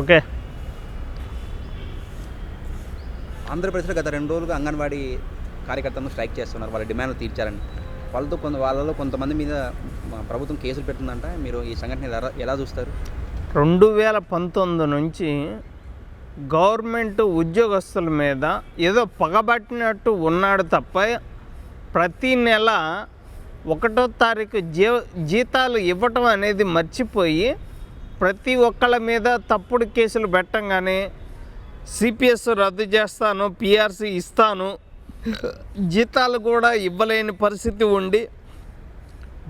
Okay. ఆంధ్రప్రదేశ్లో గత రెండు రోజులుగా అంగన్వాడీ కార్యకర్తలను స్ట్రైక్ చేస్తున్నారు. వాళ్ళ డిమాండ్లు తీర్చారని వాళ్ళతో కొంత వాళ్ళలో కొంతమంది మీద మా ప్రభుత్వం కేసులు పెడుతుందంట. మీరు ఈ సంఘటన ఎలా ఎలా చూస్తారు? రెండు వేల పంతొమ్మిది నుంచి గవర్నమెంట్ ఉద్యోగస్తుల మీద ఏదో పగబట్టినట్టు ఉన్నాడు తప్ప ప్రతి నెల ఒకటో తారీఖు జీతాలు ఇవ్వటం అనేది మర్చిపోయి ప్రతి ఒక్కళ్ళ మీద తప్పుడు కేసులు పెట్టంగానే సిపిఎస్ రద్దు చేస్తాను పిఆర్సీ ఇస్తాను. జీతాలు కూడా ఇవ్వలేని పరిస్థితి ఉండి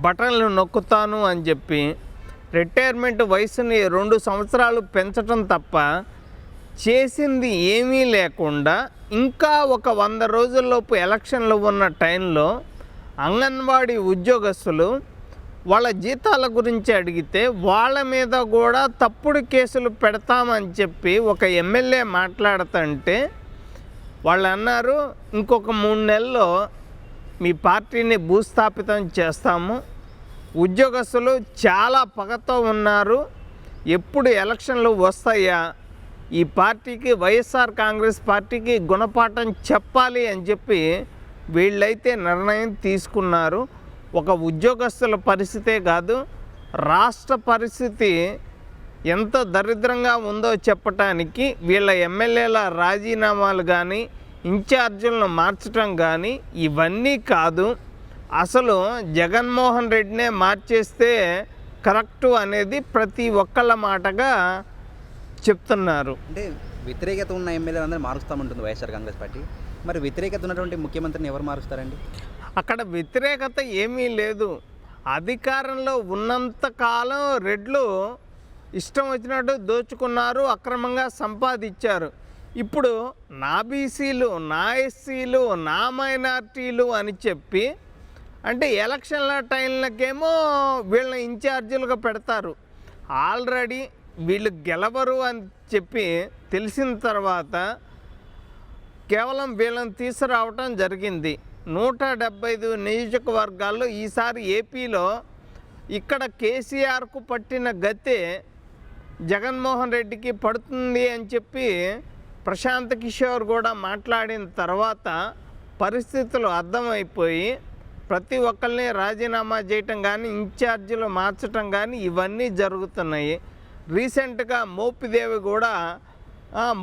బటన్లు నొక్కుతాను అని చెప్పి రిటైర్మెంట్ వయసుని రెండు సంవత్సరాలు పెంచటం తప్ప చేసింది ఏమీ లేకుండా ఇంకా ఒక వంద రోజుల్లోపు ఎలక్షన్లు ఉన్న టైంలో అంగన్వాడీ ఉద్యోగస్తులు వాళ్ళ జీతాల గురించి అడిగితే వాళ్ళ మీద కూడా తప్పుడు కేసులు పెడతామని చెప్పి ఒక ఎమ్మెల్యే మాట్లాడుతుంటే వాళ్ళు అన్నారు ఇంకొక మూడు నెలల్లో మీ పార్టీని భూస్థాపితం చేస్తాము. ఉద్యోగస్తులు చాలా పగతో ఉన్నారు. ఎప్పుడు ఎలక్షన్లు వస్తాయా? ఈ పార్టీకి వైఎస్ఆర్ కాంగ్రెస్ పార్టీకి గుణపాఠం చెప్పాలి అని చెప్పి వీళ్ళైతే నిర్ణయం తీసుకున్నారు. ఒక ఉద్యోగస్తుల పరిస్థితే కాదు రాష్ట్ర పరిస్థితి ఎంత దరిద్రంగా ఉందో చెప్పటానికి వీళ్ళ ఎమ్మెల్యేల రాజీనామాలు కానీ ఇన్ఛార్జీలను మార్చడం కానీ ఇవన్నీ కాదు. అసలు జగన్మోహన్ రెడ్డినే మార్చేస్తే కరెక్టు అనేది ప్రతి ఒక్కళ్ళ మాటగా చెప్తున్నారు. అంటే వ్యతిరేకత ఉన్న ఎమ్మెల్యేలందరూ మారుస్తామంటుంది వైఎస్ఆర్ కాంగ్రెస్ పార్టీ. మరి వ్యతిరేకత ఉన్నటువంటి ముఖ్యమంత్రిని ఎవరు మారుస్తారండి? అక్కడ వ్యతిరేకత ఏమీ లేదు. అధికారంలో ఉన్నంత కాలం రెడ్లు ఇష్టం వచ్చినట్టు దోచుకున్నారు అక్రమంగా సంపాదించారు. ఇప్పుడు నా బీసీలు నా ఎస్సీలు నా మైనార్టీలు అని చెప్పి అంటే ఎలక్షన్ల టైంలకేమో వీళ్ళని ఇన్ఛార్జీలుగా పెడతారు. ఆల్రెడీ వీళ్ళు గెలవరు అని చెప్పి తెలిసిన తర్వాత కేవలం వీళ్ళని తీసుకురావటం జరిగింది. నూట డెబ్బై ఐదు నియోజకవర్గాల్లో ఈసారి ఏపీలో ఇక్కడ కేసీఆర్కు పట్టిన గతే జగన్మోహన్ రెడ్డికి పడుతుంది అని చెప్పి ప్రశాంత్ కిషోర్ కూడా మాట్లాడిన తర్వాత పరిస్థితులు అర్థమైపోయి ప్రతి ఒక్కరిని రాజీనామా చేయటం కానీ ఇన్ఛార్జీలు మార్చటం కానీ ఇవన్నీ జరుగుతున్నాయి. రీసెంట్గా మోపిదేవి కూడా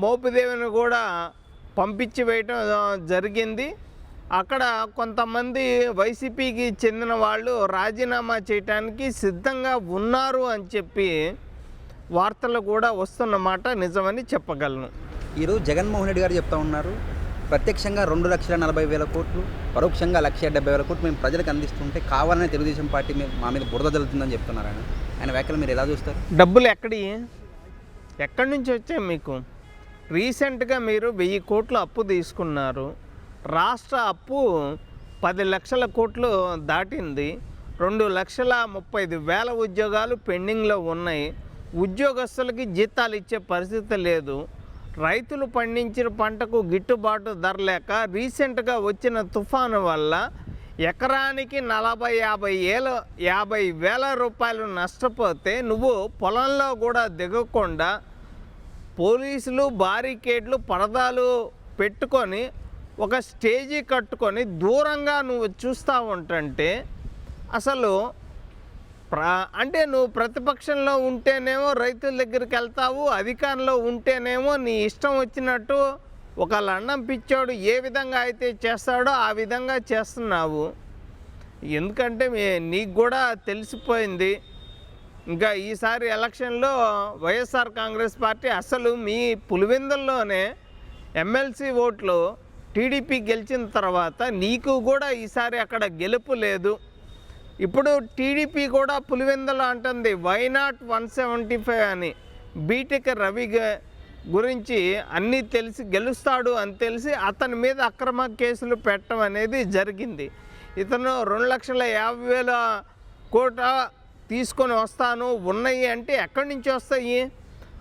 మోపిదేవిని కూడా పంపించి వేయటం జరిగింది. అక్కడ కొంతమంది వైసీపీకి చెందిన వాళ్ళు రాజీనామా చేయటానికి సిద్ధంగా ఉన్నారు అని చెప్పి వార్తలు కూడా వస్తున్నమాట నిజమని చెప్పగలను. ఈరోజు జగన్మోహన్ రెడ్డి గారు చెప్తా ఉన్నారు ప్రత్యక్షంగా రెండు లక్షల నలభై వేల కోట్లు పరోక్షంగా లక్ష డెబ్బై వేల కోట్లు మేము ప్రజలకు అందిస్తుంటే కావాలనే తెలుగుదేశం పార్టీ మా మీద బురద జల్లుతుందని చెప్తున్నారు ఆయన. ఆయన వ్యాఖ్యలు మీరు ఎలా చూస్తారు? డబ్బులు ఎక్కడి? ఎక్కడి నుంచి వచ్చాయి మీకు? రీసెంట్గా మీరు వెయ్యి కోట్లు అప్పు తీసుకున్నారు. రాష్ట్ర అప్పు పది లక్షల కోట్లు దాటింది. రెండు లక్షల ముప్పై ఐదు వేల ఉద్యోగాలు పెండింగ్లో ఉన్నాయి. ఉద్యోగస్తులకి జీతాలు ఇచ్చే పరిస్థితి లేదు. రైతులు పండించిన పంటకు గిట్టుబాటు ధర లేక రీసెంట్గా వచ్చిన తుఫాను వల్ల ఎకరానికి నలభై యాభై ఏళ్ళ యాభై వేల రూపాయలు నష్టపోతే నువ్వు పొలంలో కూడా దిగకుండా పోలీసులు బారికేడ్లు పరదాలు పెట్టుకొని ఒక స్టేజీ కట్టుకొని దూరంగా నువ్వు చూస్తూ ఉంటంటే అసలు ప్ర అంటే నువ్వు ప్రతిపక్షంలో ఉంటేనేమో రైతుల దగ్గరికి వెళ్తావు అధికారంలో ఉంటేనేమో నీ ఇష్టం వచ్చినట్టు ఒక అన్నం పిచ్చాడు ఏ విధంగా అయితే చేస్తాడో ఆ విధంగా చేస్తున్నావు. ఎందుకంటే నీకు కూడా తెలిసిపోయింది. ఇంకా ఈసారి ఎలక్షన్లో వైఎస్ఆర్ కాంగ్రెస్ పార్టీ అసలు మీ పులివెందుల్లోనే ఎమ్మెల్సీ ఓట్లు టీడీపీ గెలిచిన తర్వాత నీకు కూడా ఈసారి అక్కడ గెలుపు లేదు. ఇప్పుడు టీడీపీ కూడా పులివెందుల అంటుంది why not one seventy five అని? బీటెక్ రవి గ- గురించి అన్నీ తెలిసి గెలుస్తాడు అని తెలిసి అతని మీద అక్రమ కేసులు పెట్టడం అనేది జరిగింది. ఇతను రెండు లక్షల యాభై వేల కోట తీసుకొని వస్తాను ఉన్నాయి అంటే ఎక్కడి నుంచి వస్తాయి?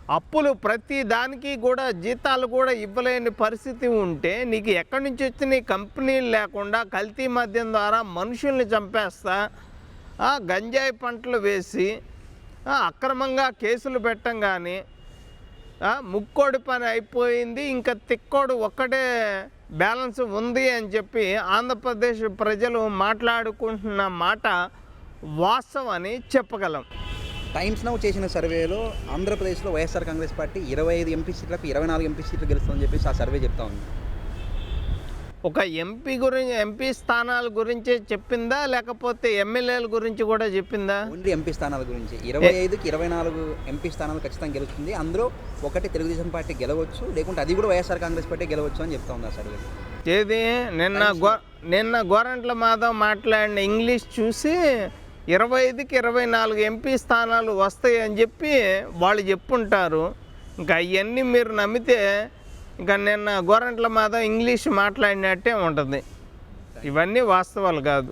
అప్పులు ప్రతి దానికి కూడా జీతాలు కూడా ఇవ్వలేని పరిస్థితి ఉంటే నీకు ఎక్కడి నుంచి వచ్చిన కంపెనీలు లేకుండా కల్తీ మద్యం ద్వారా మనుషుల్ని చంపేస్తా గంజాయి పంటలు వేసి అక్రమంగా కేసులు పెట్టంగానే ఆ, ముక్కోడి పని అయిపోయింది ఇంకా తిక్కోడు ఒక్కటే బ్యాలెన్స్ ఉంది అని చెప్పి ఆంధ్రప్రదేశ్ ప్రజలు మాట్లాడుకుంటున్న మాట వాస్తవని చెప్పగలం. టైమ్స్ నౌ చేసిన సర్వేలో ఆంధ్రప్రదేశ్లో వైఎస్ఆర్ కాంగ్రెస్ పార్టీ ఇరవై ఐదు ఎంపీ సీట్లకు ఇరవై నాలుగు ఎంపీ సీట్లు గెలుస్తుందని చెప్పేసి ఆ సర్వే చెప్తా ఉంది. ఒక ఎంపీ గురించి ఎంపీ స్థానాల గురించే చెప్పిందా? లేకపోతే ఎమ్మెల్యేల గురించి కూడా చెప్పిందా? ఓన్లీ ఎంపీ స్థానాల గురించి. ఇరవై ఐదుకి ఇరవై నాలుగు ఎంపీ స్థానాలు ఖచ్చితంగా గెలుస్తుంది. అందులో ఒకటి తెలుగుదేశం పార్టీ గెలవచ్చు లేకుంటే అది కూడా వైఎస్ఆర్ కాంగ్రెస్ పార్టీ గెలవచ్చు అని చెప్తా ఉంది ఆ సర్వే. ఏది? నిన్న గో నిన్న గోరంట్ల మాధవ్ మాట్లాడిన ఇంగ్లీష్ చూసి ఇరవై ఐదుకి ఇరవై నాలుగు ఎంపీ స్థానాలు వస్తాయి అని చెప్పి వాళ్ళు చెప్పుంటారు. ఇంకా అవన్నీ మీరు నమ్మితే ఇంకా నిన్న గోరంట్ల మాధవ్ ఇంగ్లీష్ మాట్లాడినట్టే ఉంటుంది. ఇవన్నీ వాస్తవాలు కాదు.